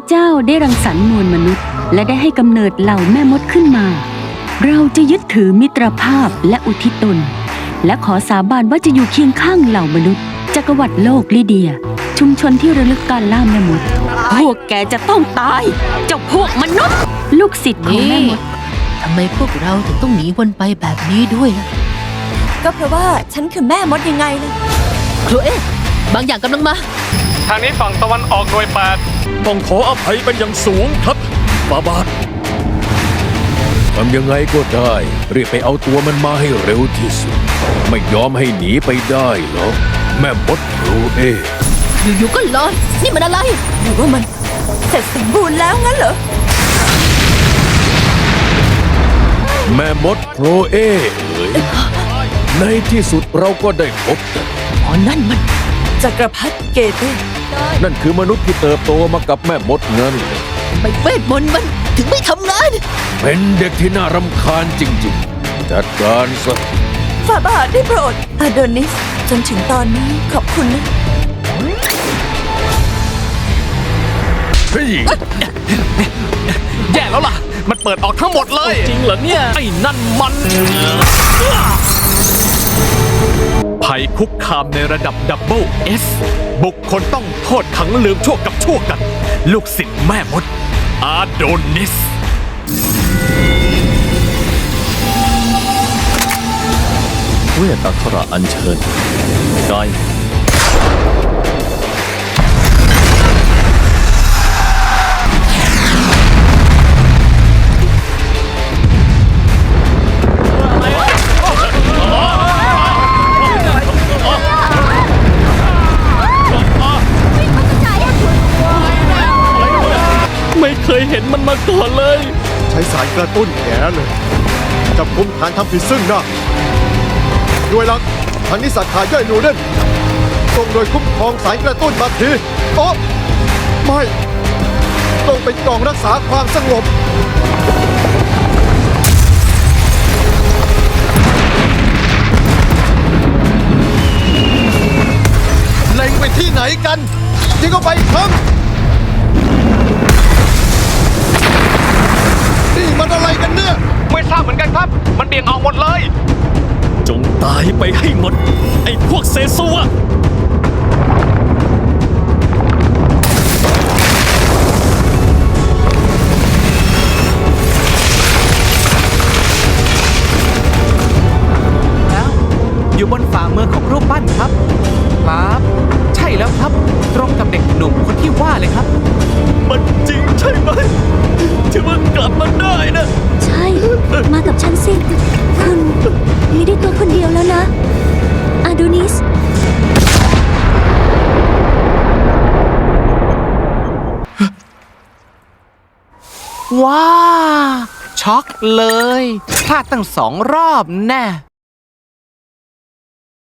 ระเจ้าได้รังสรรค์มวลมนุษย์ และได้ให้กำเนิดเหล่าแม่มดขึ้นมา เราจะยึดถือมิตรภาพและอุทิศตน และขอสาบานว่าจะอยู่เคียงข้างเหล่ามนุษย์จักรวรรดิโลกลิเดีย ชุมชนที่ระลึกการล่าแม่มด พวกแกจะต้องตาย เจ้าพวกมนุษย์ ลูกศิษย์ของแม่มด ทำไมพวกเราถึงต้องหนีวนไปแบบนี้ด้วยล่ะ ก็เพราะว่าฉันคือแม่มดยังไงล่ะ โคลเอ๊ะบางอย่างกำลังมา ทางนี้ฝั่งตะวันออกหน่วยแปด ต้องขออภัยเป็นอย่างสูงครับบาบาททำยังไงก็ได้รีบไปเอาตัวมันมาให้เร็วที่สุด ไม่ยอมให้หนีไปได้หรอกแม่มดรู้เออยู่ๆก็ลอยนี่มันอะไรหรือว่ามันเสร็จสมบูรณ์แล้วงั้นเหรอ แม่มดโครเอเอ๋ยในที่สุดเราก็ได้พบกันอ๋อนั่นมันจักรพรรดิเกเต นั่นคือมนุษย์ที่เติบโตมากับแม่มดเงินใบเวทมนต์มันถึงไม่ทำงาน เป็นเด็กที่น่ารำคาญจริงๆ จัดการซะฝ่าบาทได้โปรดอาโดนิส จนถึงตอนนี้ขอบคุณนะเฮ้ยแย่แล้วล่ะ มันเปิดออกทั้งหมดเลย จริงเหรอเนี่ย ไอ้นั่นมัน ภัยคุกคามในระดับดับเบิลเอสบุคคลต้องโทษขังลืมชั่วกับชั่วกัน ลูกศิษย์แม่มด อาโดนิส เวทอัคระอัญเชิญกาย เคยเห็นมันมาก่อนเลย ใช้สารกระตุ้นแกเลยจับกุมฐานทำผิดซึ่งหน้าด้วยหลักพันนิสัตขาย่อยหนูเด่นส่งโดยคุ้มครองสารกระตุ้นมาทีโอ้ไม่ ต้องเป็นกองรักษาความสงบเล็งไปที่ไหนกันยิงเข้าไปครั้ง ทราบเหมือนกันครับ มันเบี่ยงออกหมดเลย จงตายไปให้หมด ไอ้พวกเซซัวแล้วอยู่บนฝ่ามือของรูปปั้นครับ ครับ ใช่แล้วครับ ตรงกับเด็กหนุ่มคน ว้า ช็อกเลย พลาดตั้งสองรอบแน่